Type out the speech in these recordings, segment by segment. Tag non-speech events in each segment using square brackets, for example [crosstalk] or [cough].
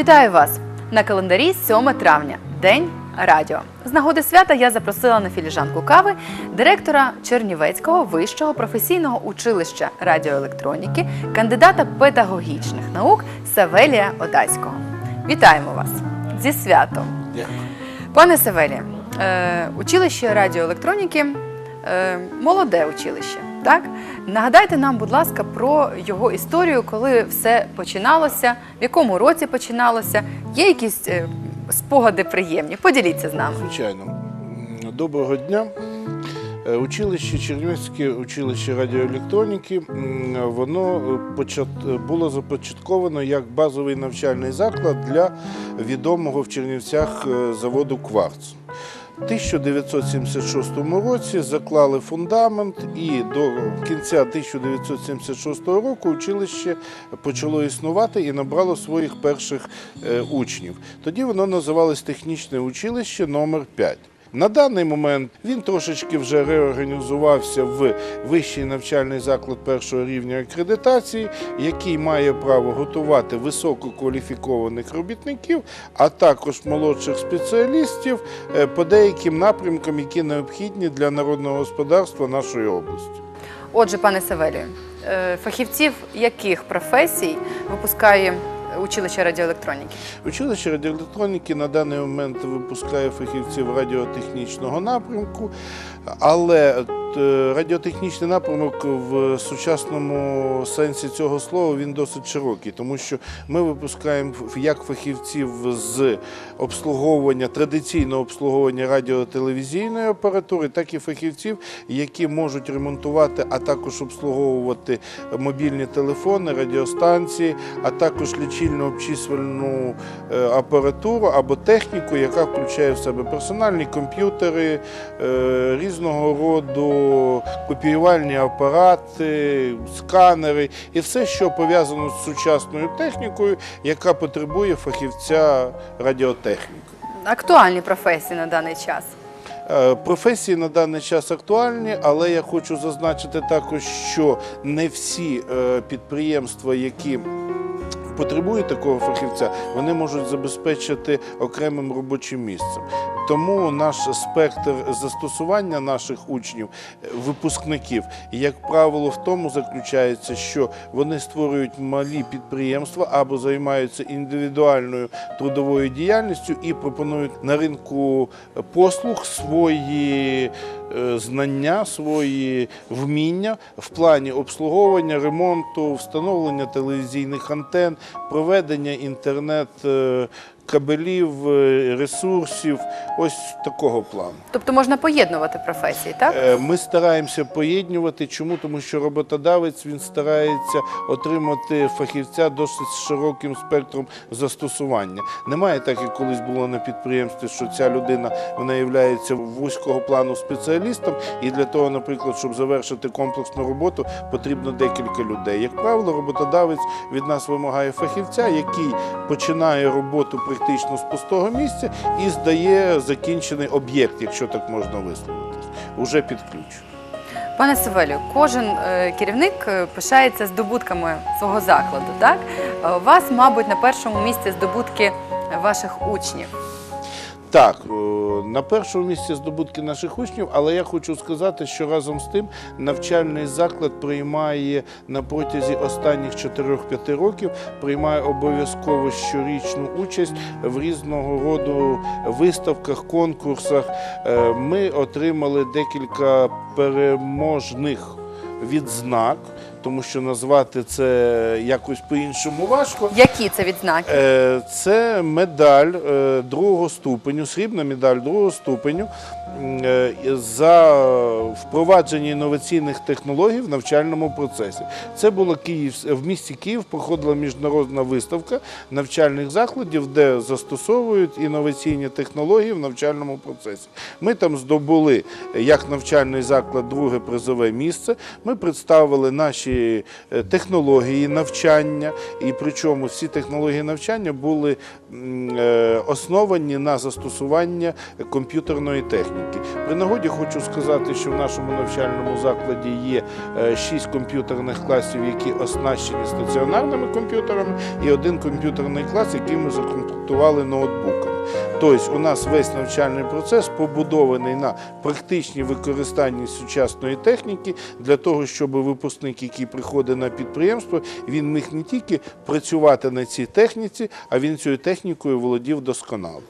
Вітаю вас на календарі 7 травня, День радіо. З нагоди свята я запросила на філіжанку кави директора Чернівецького вищого професійного училища радіоелектроніки, кандидата педагогічних наук Савелія Одайського. Вітаємо вас зі святом! Дякую. Пане Савелі, е, училище радіоелектроніки е, молоде училище. Так нагадайте нам, будь ласка, про його історію, коли все починалося, в якому році починалося. Є якісь е, спогади приємні? Поділіться з нами. Звичайно. Доброго дня. Е, Училище Чернівецьке училище радіоелектроніки, воно е, було започатковано як базовий навчальний заклад для відомого в Чернівцях заводу Кварц. У 1976 році заклали фундамент, і до кінця 1976 року училище почало існувати і набрало своїх перших е, учнів. Тоді воно називалось технічне училище номер 5 на даний момент він трошечки вже реорганізувався в вищий навчальний заклад першого рівня акредитації, який має право готувати висококваліфікованих робітників, а також молодших спеціалістів е, по деяким напрямкам, які необхідні для народного господарства нашої області. Отже, пане Савелію, е, фахівців яких професій випускає училище радіоелектроніки? Училище радіоелектроніки на даний момент випускає фахівців радіотехнічного напрямку, але е, радіотехнічний напрямок в сучасному сенсі цього слова він досить широкий, тому що ми випускаємо як фахівців з обслуговування традиційного обслуговування радіотелевізійної апаратури, так і фахівців, які можуть ремонтувати, а також обслуговувати мобільні телефони, радіостанції, а також лічильно-обчислювальну е, апаратуру або техніку, яка включає в себе персональні комп'ютери, е, різного роду копіювальні апарати, сканери і все, що пов'язано з сучасною технікою, яка потребує фахівця радіотехніки. Актуальні професії на даний час. Е, Професії на даний час актуальні, але я хочу зазначити також, що не всі е, підприємства, які потребують такого фахівця, вони можуть забезпечити окремим робочим місцем. Тому наш спектр застосування наших учнів, е, випускників, як правило, в тому заключається, що вони створюють малі підприємства або займаються індивідуальною трудовою діяльністю і пропонують на ринку послуг свої е, знання, свої вміння в плані обслуговування, ремонту, встановлення телевізійних антен, проведення інтернет. Кабелів, е, ресурсів, ось такого плану. Тобто можна поєднувати професії, так? Е, Ми стараємося поєднувати. Чому? Тому що роботодавець він старається отримати фахівця досить широким спектром застосування. Немає так, як колись було на підприємстві, що ця людина вона є вузького плану спеціалістом, і для того, наприклад, щоб завершити комплексну роботу, потрібно декілька людей. Як правило, роботодавець від нас вимагає фахівця, який починає роботу практично з пустого місця і здає закінчений об'єкт, якщо так можна висловитись, уже під ключ. Пане Савелю, кожен е, керівник е, пишається здобутками свого закладу, так? Е, У вас, мабуть, на першому місці здобутки ваших учнів. Так, на першому місці здобутки наших учнів, але я хочу сказати, що разом з тим навчальний заклад приймає на протязі останніх 4-5 років приймає обов'язково щорічну участь в різного роду виставках, конкурсах. Е, Ми отримали декілька переможних відзнак, тому що назвати це якось по-іншому важко. Які це відзнаки? Е, Це медаль е, другого ступеню, срібна медаль другого ступеню е, за впровадження інноваційних технологій в навчальному процесі. Це було Київ в місті Київ. Проходила міжнародна виставка навчальних закладів, де застосовують інноваційні технології в навчальному процесі. Ми там здобули як навчальний заклад друге призове місце. Ми представили наші інші е, технології навчання, і причому всі технології навчання були е, основані на застосування комп'ютерної техніки. При нагоді хочу сказати, що в нашому навчальному закладі є е, шість комп'ютерних класів, які оснащені стаціонарними комп'ютерами, і один комп'ютерний клас, який ми закомплектували ноутбуками. Тобто у нас весь навчальний процес побудований на практичній використанні сучасної техніки для того, щоб випускник, який приходить на підприємство, він міг не тільки працювати на цій техніці, а він цією технікою володів досконало.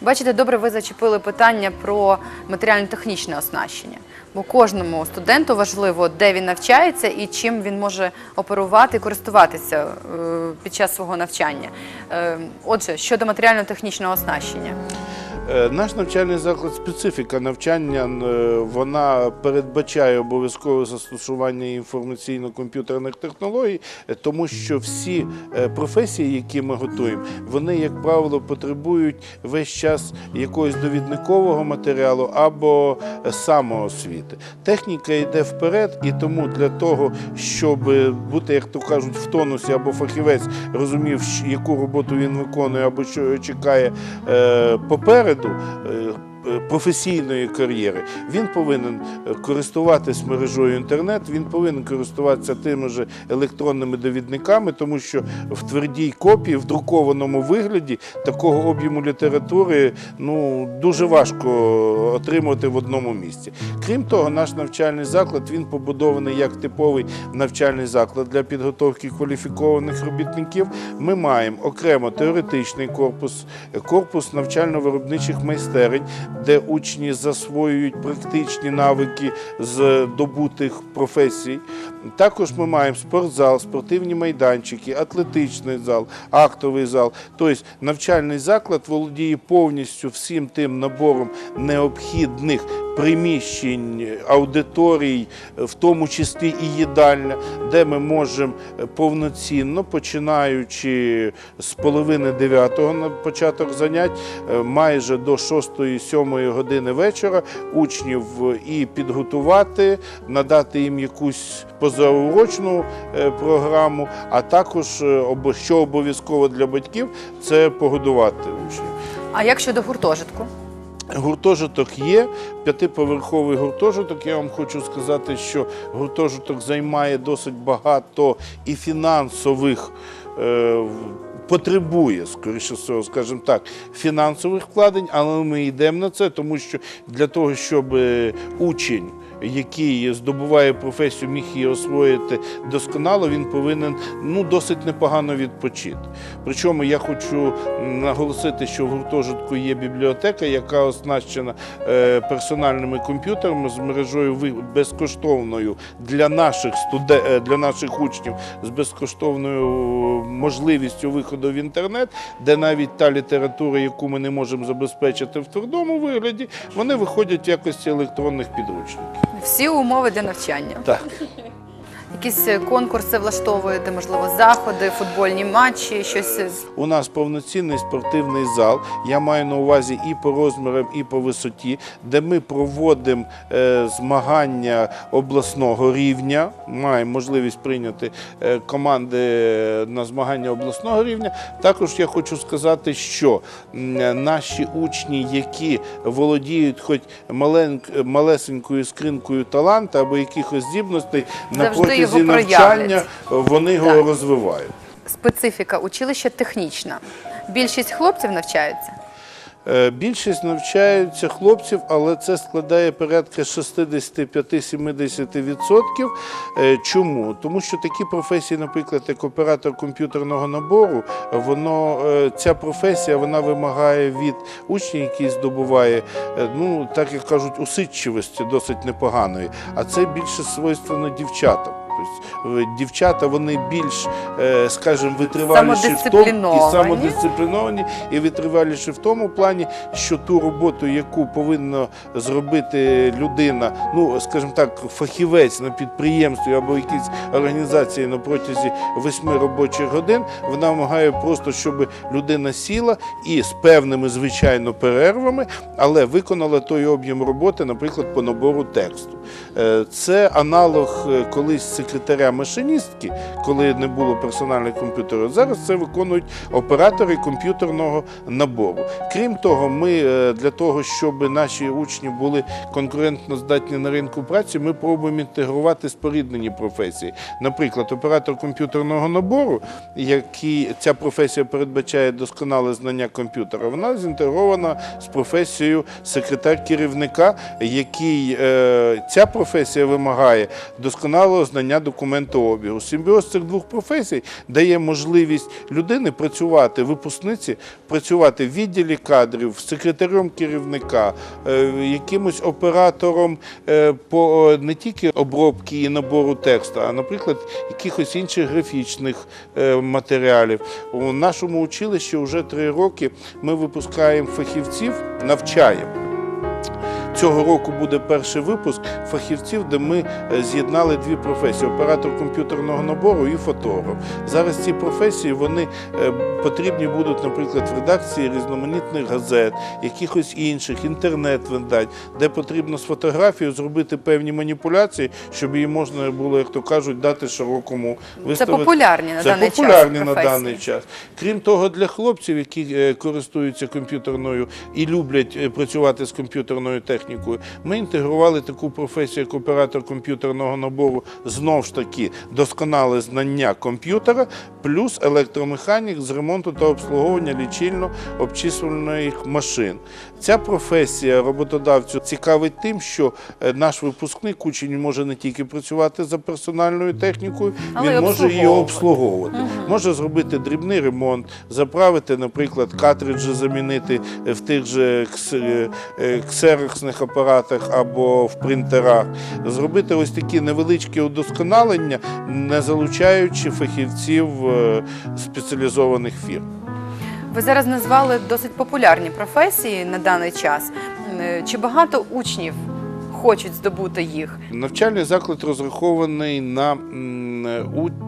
Бачите, добре, ви зачепили питання про матеріально-технічне оснащення. Бо кожному студенту важливо, де він навчається і чим він може оперувати і користуватися е, під час свого навчання. Е, Отже, щодо матеріально-технічного оснащення. Е, Наш навчальний заклад, специфіка навчання, е, вона передбачає обов'язкове застосування інформаційно-комп'ютерних технологій, е, тому що всі професії, які ми готуємо, вони, як правило, потребують весь час якогось довідникового матеріалу або самоосвіти. Техніка йде вперед, і тому для того, щоб бути, як то кажуть, в тонусі або фахівець розумів, яку роботу він виконує або що чекає попереду. Е, е, Професійної кар'єри він повинен е, користуватись мережою інтернет, він повинен користуватися тими ж електронними довідниками, тому що в твердій копії, в друкованому вигляді такого об'єму літератури ну дуже важко отримувати в одному місці. Крім того, наш навчальний заклад він побудований як типовий навчальний заклад для підготовки кваліфікованих робітників. Ми маємо окремо теоретичний корпус, корпус навчально-виробничих майстерень, де учні засвоюють практичні навики з добутих професій. Також ми маємо спортзал, спортивні майданчики, атлетичний зал, актовий зал. Тобто навчальний заклад володіє повністю всім тим набором необхідних приміщень, аудиторій, в тому числі і їдальня, де ми можемо повноцінно, починаючи з половини дев'ятого на початок занять, е, майже до 6-7 години вечора учнів і підготувати, надати їм якусь позаурочну е, програму, а також, е, що обов'язково для батьків, це погодувати учнів. А як щодо гуртожитку? Гуртожиток є, п'ятиповерховий гуртожиток. Я вам хочу сказати, що гуртожиток займає досить багато і фінансових. Е, Потребує, скоріше скажімо так, фінансових вкладень, але ми йдемо на це, тому що для того, щоб е, учень, який здобуває професію, міг її освоїти досконало, він повинен ну, досить непогано відпочити. Причому я хочу наголосити, що в гуртожитку є бібліотека, яка оснащена е, персональними комп'ютерами з мережою безкоштовною для наших студе... е, для наших учнів з безкоштовною можливістю виходу в інтернет, де навіть та література, яку ми не можемо забезпечити в твердому вигляді, вони виходять в якості електронних підручників. Всі умови для навчання. Так. Якісь е, конкурси влаштовуєте, можливо, заходи, футбольні матчі, щось. У нас повноцінний спортивний зал. Я маю на увазі і по розмірам, і по висоті, де ми проводимо е, змагання обласного рівня. Маємо можливість прийняти е, команди на змагання обласного рівня. Також я хочу сказати, що наші учні, які володіють хоч малесенькою скринкою таланту або якихось здібностей, на протязі його навчання проявлять. вони його Так. розвивають. Специфіка училища технічна. Більшість хлопців навчаються. Е, Більшість навчаються хлопців, але це складає порядка 65-70%. Е, Чому? Тому що такі професії, наприклад, як оператор комп'ютерного набору, воно е, ця професія вона вимагає від учня, який здобуває, е, ну так як кажуть, усидчивості досить непоганої. А це більше свойственно дівчатам. Тобто е, дівчата вони більш, е, скажімо, витриваліші в тому і Самодисципліновані. і витриваліші в тому плані, що ту роботу, яку повинна зробити людина, ну скажімо так, фахівець на підприємстві або якійсь організації на протязі восьми робочих годин, вона вимагає просто, щоб людина сіла і з певними звичайно перервами, але виконала той об'єм роботи, наприклад, по набору тексту. Е, Це аналог колись секретаря машиністки, коли не було персональних комп'ютерів. Зараз це виконують оператори комп'ютерного набору. Крім того, ми е, для того, щоб наші учні були конкурентно здатні на ринку праці, ми пробуємо інтегрувати споріднені професії. Наприклад, оператор комп'ютерного набору, який ця професія передбачає досконале знання комп'ютера, вона зінтегрована з професією секретар керівника, який е, ця професія вимагає досконалого знання документообігу. Симбіоз цих двох професій дає можливість людини працювати, випускниці працювати в відділі кадрів, секретарем керівника, е, якимось оператором е, по е, не тільки обробки і набору тексту, а, наприклад, якихось інших графічних матеріалів. У нашому училищі вже три роки ми випускаємо фахівців, навчаємо. Цього року буде перший випуск фахівців, де ми е, з'єднали дві професії: оператор комп'ютерного набору і фотограф. Зараз ці професії вони е, потрібні будуть, наприклад, в редакції різноманітних газет, якихось інших інтернет-видань, де потрібно з фотографією зробити певні маніпуляції, щоб її можна було, як то кажуть, дати широкому Це популярні на Це даний популярні час на професії. даний час. Крім того, для хлопців, які е, користуються комп'ютерною і люблять працювати з комп'ютерною технікою, ми інтегрували таку професію, як оператор комп'ютерного набору, знов ж таки досконале знання комп'ютера, плюс електромеханік з ремонту та обслуговування лічильно-обчислювальних машин. Ця професія роботодавцю цікавить тим, що е, наш випускник учень може не тільки працювати за персональною технікою, Але він може її обслуговувати. Може зробити дрібний ремонт, заправити, наприклад, картриджі замінити в тих же кс- е, апаратах або в принтерах, зробити ось такі невеличкі удосконалення, не залучаючи фахівців е, спеціалізованих фірм. Ви зараз назвали досить популярні професії на даний час. Е, Чи багато учнів хочуть здобути їх? Навчальний заклад розрахований на,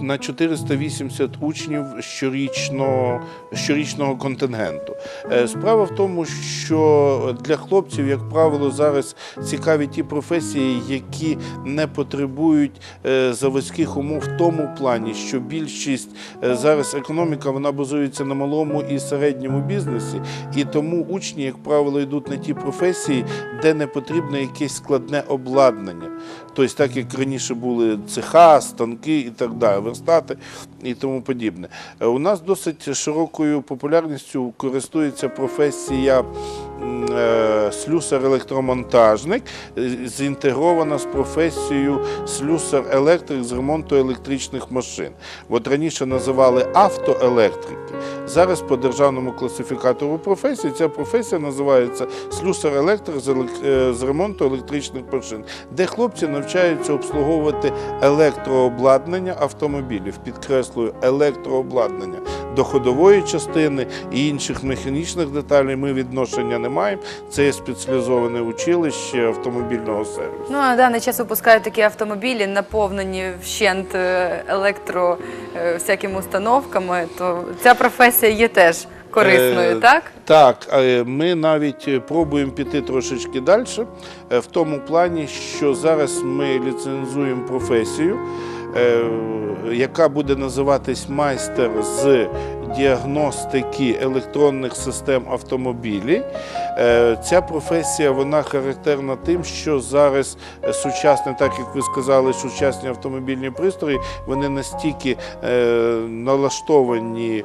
на 480 учнів щорічно, щорічного контингенту. Е, Справа в тому, що для хлопців, як правило, зараз цікаві ті професії, які не потребують е, заводських умов в тому плані, що більшість е, зараз економіка вона базується на малому і середньому бізнесі, і тому учні, як правило, йдуть на ті професії, де не потрібно якесь складне обладнання. Тобто, так як раніше були цеха, станки і так далі, верстати і тому подібне. Е, У нас досить широкою популярністю користується професія слюсар-електромонтажник, е, зінтегрована з професією слюсар-електрик з ремонту електричних машин. От раніше називали автоелектрики. Зараз по державному класифікатору професій ця професія називається слюсар-електрик з, е, ремонту електричних машин, де хлопці навчаються обслуговувати електрообладнання автомобілів. Підкреслюю, електрообладнання до ходової частини і інших механічних деталей ми відношення не маємо. Це є спеціалізоване училище автомобільного сервісу. Ну, на даний час випускають такі автомобілі, наповнені вщент е, електро е, всякими установками, то ця професія є теж корисною, Е, так? Так, ми навіть пробуємо піти трошечки далі, в тому плані, що зараз ми ліцензуємо професію, е, яка буде називатись майстер з діагностики електронних систем автомобілів. Е, Ця професія вона характерна тим, що зараз е, сучасні, так як ви сказали, сучасні автомобільні пристрої, вони настільки е, налаштовані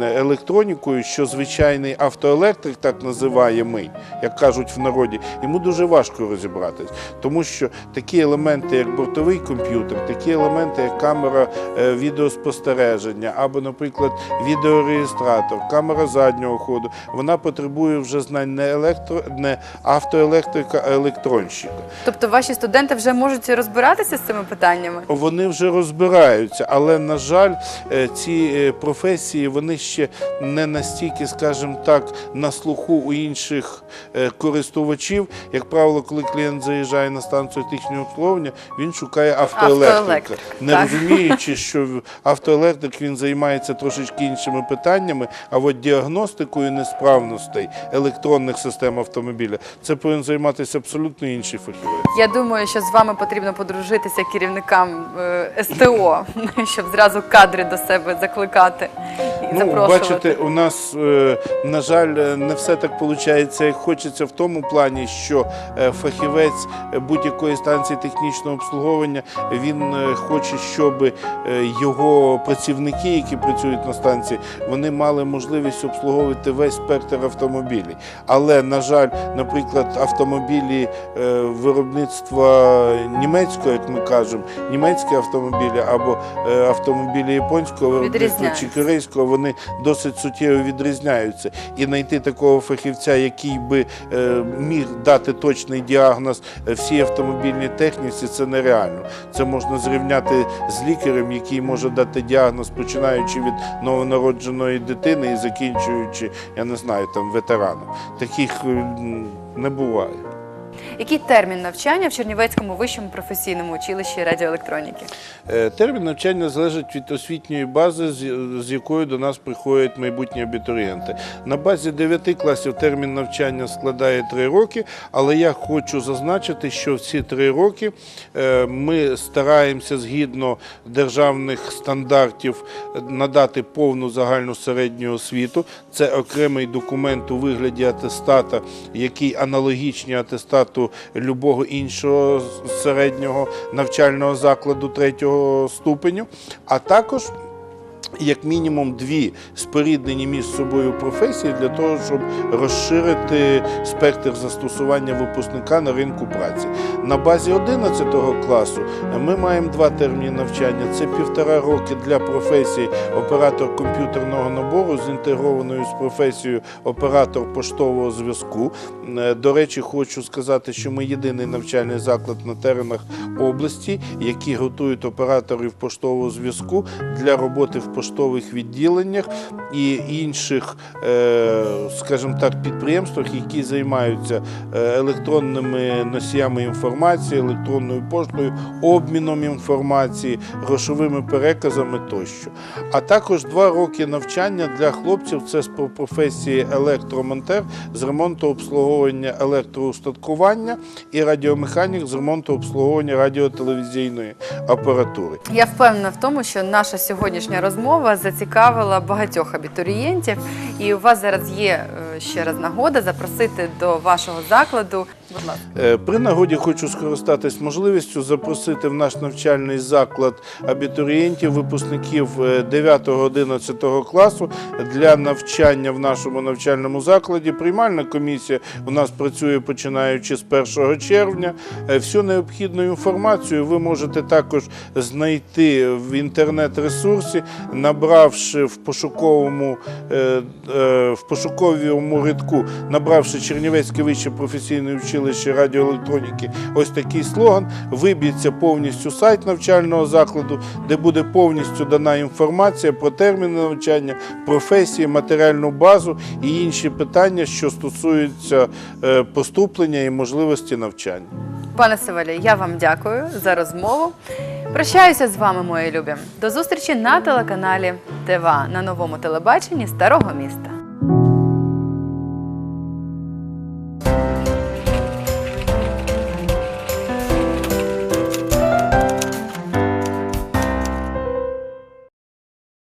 електронікою, що звичайний автоелектрик, так називаємий, як кажуть в народі, йому дуже важко розібратись, тому що такі елементи, як бортовий комп'ютер, такі елементи, як камера відеоспостереження, або, наприклад, відеореєстратор, камера заднього ходу, вона потребує вже знань не електро, не автоелектрика, а електронщика. Тобто ваші студенти вже можуть розбиратися з цими питаннями? Вони вже розбираються, але на жаль, е, ці е, професії вони ще не настільки, скажімо так, на слуху у інших е, користувачів. Як правило, коли клієнт заїжджає на станцію технічного обслуговування, він шукає автоелектрика, Автоелектрик, не так. розуміючи, що автоелектрик він займається трошечки іншими іншими питаннями. А от діагностикою несправностей електронних систем автомобіля це повинен займатися абсолютно інший фахівець. Я думаю, що з вами потрібно подружитися керівникам е, СТО, [laughs] щоб зразу кадри до себе закликати і Ну, бачите, у нас, е, на жаль, е, не все так виходить, як хочеться в тому плані, що фахівець будь-якої станції технічного обслуговування він хоче, щоб його працівники, які працюють на станції, вони мали можливість обслуговувати весь спектр автомобілів. Але, на жаль, наприклад, автомобілі е, виробництва німецького, як ми кажемо, німецькі автомобілі або е, автомобілі японського виробництва чи корейського, вони досить суттєво відрізняються. І знайти такого фахівця, який би е, міг дати точний діагноз всій автомобільній техніці, це нереально. Це можна зрівняти з лікарем, який може дати діагноз, починаючи від новонародженої дитини і закінчуючи, я не знаю, там ветераном. Таких не буває. Який термін навчання в Чернівецькому вищому професійному училищі радіоелектроніки? Е, Термін навчання залежить від освітньої бази, з якою до нас приходять майбутні абітурієнти. На базі 9 класів термін навчання складає 3 роки, але я хочу зазначити, що всі 3 роки е, ми стараємося згідно державних стандартів е, надати повну загальну середню освіту. Це окремий документ у вигляді атестата, який аналогічний атестату любого іншого середнього навчального закладу третього ступеню, а також як мінімум дві споріднені між собою професії для того, щоб розширити спектр застосування випускника на ринку праці. На базі 11 класу ми маємо два терміни навчання: це півтора роки для професії оператор комп'ютерного набору з інтегрованою з професією оператор поштового зв'язку. Е, До речі, хочу сказати, що ми єдиний навчальний заклад на теренах області, які готують операторів поштового зв'язку для роботи в поштових відділеннях і інших, е, скажімо так, підприємствах, які займаються е, електронними носіями інформації, електронною поштою, обміном інформації, грошовими переказами тощо. А також два роки навчання для хлопців це з професії електромонтер з ремонту обслуговування електроустаткування і радіомеханік з ремонту обслуговування радіотелевізійної апаратури. Я впевнена в тому, що наша сьогоднішня розмова зацікавила багатьох абітурієнтів, і у вас зараз є е, ще раз нагода запросити до вашого закладу. Е, При нагоді хочу скористатись можливістю запросити в наш навчальний заклад абітурієнтів, випускників 9-11 класу для навчання в нашому навчальному закладі. Приймальна комісія у нас працює починаючи з 1 червня. Е, Всю необхідну інформацію ви можете також знайти в інтернет-ресурсі, набравши в пошуковому е, е, в пошуковому рядку, набравши Чернівецьке вище професійне училище радіоелектроніки, ось такий слоган. Виб'ється повністю сайт навчального закладу, де буде повністю дана інформація про терміни навчання, професії, матеріальну базу і інші питання, що стосуються е, поступлення і можливості навчання. Пане Севелі, я вам дякую за розмову. Прощаюся з вами, мої любі. До зустрічі на телеканалі ТВА на новому телебаченні Старого міста.